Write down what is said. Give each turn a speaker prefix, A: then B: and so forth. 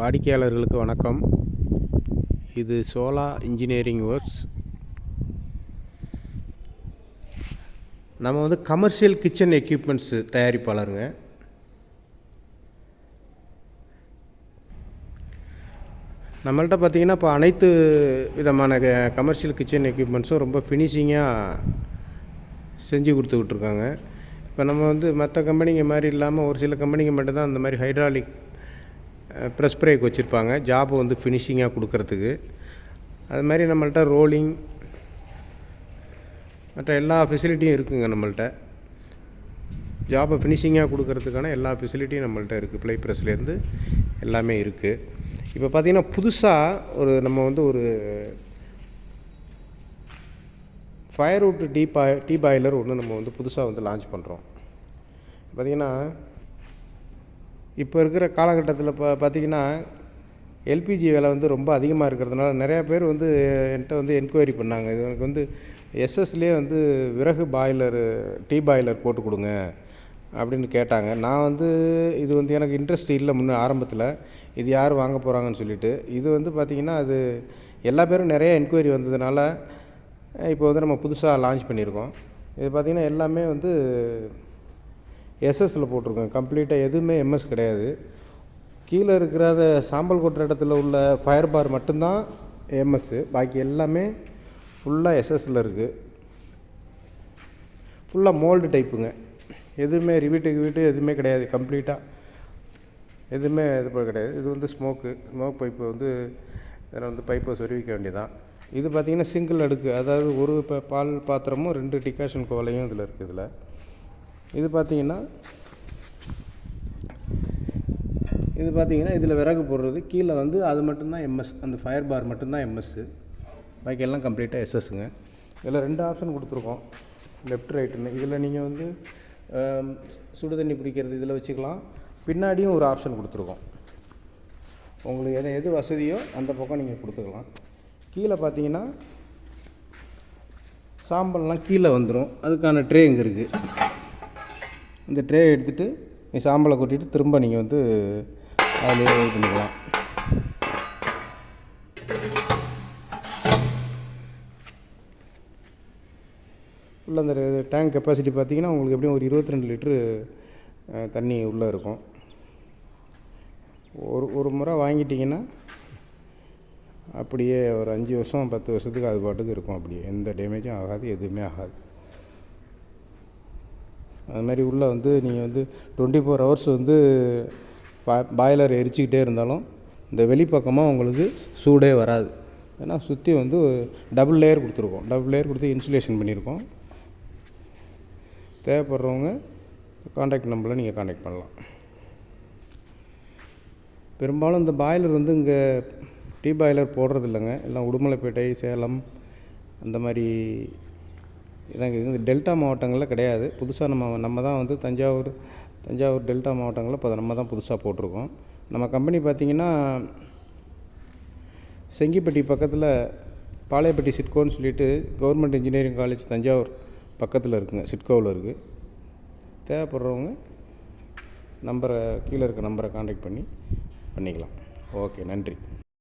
A: வாடிக்கையாளர்களுக்கு வணக்கம். இது சோலா இன்ஜினியரிங் ஒர்க்ஸ். நம்ம வந்து கமர்ஷியல் கிச்சன் எக்யூப்மெண்ட்ஸு தயாரிப்பாளருங்க. நம்மள்ட்ட பார்த்தீங்கன்னா இப்போ அனைத்து விதமான கமர்ஷியல் கிச்சன் எக்யூப்மெண்ட்ஸும் ரொம்ப ஃபினிஷிங்காக செஞ்சு கொடுத்துக்கிட்டு இருக்காங்க. இப்போ நம்ம வந்து மற்ற கம்பெனிங்க மாதிரி இல்லாமல் ஒரு சில கம்பெனிங்க மட்டும்தான் அந்த மாதிரி ஹைட்ராலிக் ப்ரெஸ் பிரேக் வச்சுருப்பாங்க. ஜாப் வந்து ஃபினிஷிங்காக கொடுக்கறதுக்கு. அது மாதிரி நம்மள்ட்ட ரோலிங் மற்ற எல்லா ஃபெசிலிட்டியும் இருக்குங்க நம்மள்ட்ட. ஜாபை ஃபினிஷிங்காக கொடுக்கறதுக்கான எல்லா ஃபெசிலிட்டியும் நம்மள்ட்ட இருக்குது ப்ளை ப்ரெஸ்லேருந்து எல்லாமே இருக்குது இப்போ பார்த்திங்கன்னா புதுசாக ஒரு நம்ம வந்து ஒரு ஃபயர்வுட் டீ பாய் டீ பாய்லர் ஒன்று நம்ம வந்து புதுசாக வந்து லான்ச் பண்ணுறோம் பார்த்திங்கன்னா இப்போ இருக்கிற காலகட்டத்தில் இப்போ பார்த்திங்கன்னா எல்பிஜி விலை வந்து ரொம்ப அதிகமாக இருக்கிறதுனால நிறையா பேர் வந்து என்கிட்ட வந்து என்கொயரி பண்ணாங்க. இது எனக்கு வந்து எஸ்எஸ்லேயே வந்து விறகு பாய்லரு டீ பாய்லர் போட்டு கொடுங்க அப்படின்னு கேட்டாங்க. நான் வந்து இது வந்து எனக்கு இன்ட்ரெஸ்ட் இல்லை முன்னே ஆரம்பத்தில். இது யார் வாங்க போகிறாங்கன்னு சொல்லிட்டு. இது வந்து பார்த்திங்கன்னா அது எல்லா பேரும் நிறைய என்கொயரி வந்ததுனால இப்போ வந்து நம்ம புதுசாக லான்ச் பண்ணியிருக்கோம். இது பார்த்திங்கன்னா எல்லாமே வந்து எஸ்எஸ்சில் போட்டிருக்கோம். கம்ப்ளீட்டாக எதுவுமே எம்எஸ் கிடையாது. கீழே இருக்கிற அந்த சாம்பல் கொட்டுற இடத்துல உள்ள ஃபயர் பார் மட்டும்தான் எம்எஸ்ஸு பாக்கி எல்லாமே ஃபுல்லாக எஸ்எஸ்சில் இருக்குது ஃபுல்லாக மோல்டு டைப்புங்க எதுவுமே ரிவீட்டுக்கு வீட்டு எதுவுமே கிடையாது. கம்ப்ளீட்டாக எதுவுமே இது கிடையாது. இது வந்து ஸ்மோக்கு ஸ்மோக் பைப்பு வந்து இதில் வந்து பைப்பை சொருவிக்க வேண்டியதான் இது பார்த்திங்கன்னா சிங்கிள் அடுக்கு. அதாவது ஒரு இப்போ பால் பாத்திரமும் ரெண்டு டிகாஷன் கோலையும் இதில் இருக்குது இதில். இது பார்த்திங்கன்னா இது பார்த்திங்கன்னா இதில் விறகு போடுறது. கீழே வந்து அது மட்டும்தான் எம்எஸ் அந்த ஃபயர் பார் மட்டும்தான் எம்எஸ்ஸு பாக்கி எல்லாம் கம்ப்ளீட்டாக எஸ்எஸ்ஸுங்க இதில் ரெண்டு ஆப்ஷன் கொடுத்துருக்கோம். லெஃப்ட் ரைட்டுன்னு இதில் நீங்கள் வந்து சுடு தண்ணி பிடிக்கிறது இதில் வச்சுக்கலாம். பின்னாடியும் ஒரு ஆப்ஷன் கொடுத்துருக்கோம். உங்களுக்கு எது எது வசதியோ அந்த பக்கம் நீங்கள் கொடுத்துக்கலாம். கீழே பார்த்தீங்கன்னா சாம்பல்லாம் கீழே வந்துடும் அதுக்கான ட்ரே இங்கே இருக்குது இந்த ட்ரே எடுத்துகிட்டு நீ சாம்பலை கொட்டிட்டு திரும்ப நீங்கள் வந்து அதில் இது பண்ணிக்கலாம். உள்ள அந்த டேங்க் கெப்பாசிட்டி பார்த்தீங்கன்னா உங்களுக்கு எப்படியும் ஒரு இருபத்தி ரெண்டு லிட்ரு தண்ணி உள்ளே இருக்கும். ஒரு ஒரு முறை வாங்கிட்டிங்கன்னா அப்படியே ஒரு அஞ்சு வருஷம் பத்து வருஷத்துக்கு அது பாட்டுக்கு இருக்கும் அப்படியே. எந்த டேமேஜும் ஆகாது எதுவுமே ஆகாது. அது மாதிரி உள்ளே வந்து நீங்கள் வந்து டுவெண்ட்டி ஃபோர் ஹவர்ஸ் வந்து பா பாய்லர் எரிச்சிக்கிட்டே இருந்தாலும் இந்த வெளிப்பக்கமாக உங்களுக்கு சூடே வராது. ஏன்னா சுற்றி வந்து டபுள் லேயர் கொடுத்துருக்கோம். டபுள் லேயர் கொடுத்து இன்சுலேஷன் பண்ணியிருக்கோம். தேவைப்படுறவங்க காண்டாக்ட் நம்பரில் நீங்கள் காண்டாக்ட் பண்ணலாம். பெரும்பாலும் இந்த பாய்லர் வந்து இங்கே டீ பாய்லர் போடுறது இல்லைங்க. எல்லாம் உடுமலைப்பேட்டை சேலம் அந்த மாதிரி எனக்கு இது டெல்டா மாவட்டங்களில் கிடையாது. புதுசாக நம்ம நம்ம தான் வந்து தஞ்சாவூர் தஞ்சாவூர் டெல்டா மாவட்டங்களில் இப்போ நம்ம தான் புதுசாக போட்டிருக்கோம். நம்ம கம்பெனி பார்த்திங்கன்னா செங்கிப்பட்டி பக்கத்தில் பாளையப்பட்டி சிட்கோன்னு சொல்லிட்டு கவர்மெண்ட் இன்ஜினியரிங் காலேஜ் தஞ்சாவூர் பக்கத்தில் இருக்குங்க சிட்கோவில் இருக்குது தேவைப்படுறவங்க நம்பரை கீழே இருக்க நம்பரை காண்டாக்ட் பண்ணி பண்ணிக்கலாம். ஓகே நன்றி.